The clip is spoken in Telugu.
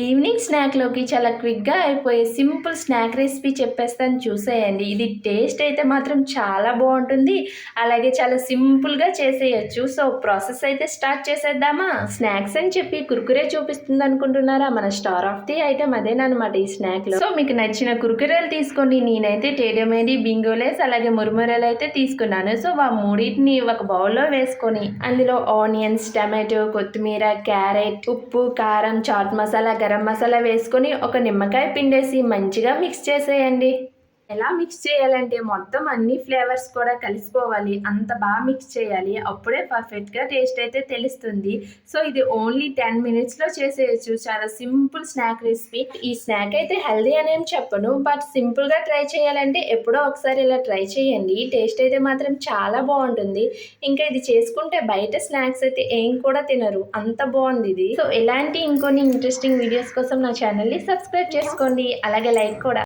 ఈవినింగ్ స్నాక్లోకి చాలా క్విక్గా అయిపోయే సింపుల్ స్నాక్ రెసిపీ చెప్పేస్తాను చూసేయండి. ఇది టేస్ట్ అయితే మాత్రం చాలా బాగుంటుంది. అలాగే చాలా సింపుల్గా చేసేయచ్చు. సో ప్రాసెస్ అయితే స్టార్ట్ చేసేద్దామా? స్నాక్స్ అని చెప్పి కుర్కురే చూపిస్తుంది అనుకుంటున్నారా? మన స్టార్ ఆఫ్ ది ఐటమ్ అదేనమాట ఈ స్నాక్లో. సో మీకు నచ్చిన కుర్కురేలు తీసుకోండి. నేనైతే టేడమేడి బింగోలేస్ అలాగే మురుమురలు అయితే తీసుకున్నాను. సో ఆ మూడింటిని ఒక బౌల్లో వేసుకొని అందులో ఆనియన్స్ టమాటో కొత్తిమీర క్యారెట్ ఉప్పు కారం చాట్ మసాలా గరం మసాలా వేసుకొని ఒక నిమ్మకాయ పిండేసి మంచిగా మిక్స్ చేసేయండి. ఎలా మిక్స్ చేయాలంటే మొత్తం అన్ని ఫ్లేవర్స్ కూడా కలిసిపోవాలి. అంత బాగా మిక్స్ చేయాలి. అప్పుడే పర్ఫెక్ట్గా టేస్ట్ అయితే తెలుస్తుంది. సో ఇది ఓన్లీ టెన్ మినిట్స్లో చేసేయచ్చు. చాలా సింపుల్ స్నాక్ రెసిపీ ఈ స్నాక్ అయితే హెల్దీ అనేం చెప్పను. బట్ సింపుల్గా ట్రై చేయాలంటే ఎప్పుడో ఒకసారి ఇలా ట్రై చేయండి. టేస్ట్ అయితే మాత్రం చాలా బాగుంటుంది. ఇంకా ఇది చేసుకుంటే బయట స్నాక్స్ అయితే ఏం కూడా తినరు. అంత బాగుంది ఇది. సో ఇలాంటి ఇంకొన్ని ఇంట్రెస్టింగ్ వీడియోస్ కోసం నా ఛానల్ని సబ్స్క్రైబ్ చేసుకోండి. అలాగే లైక్ కూడా.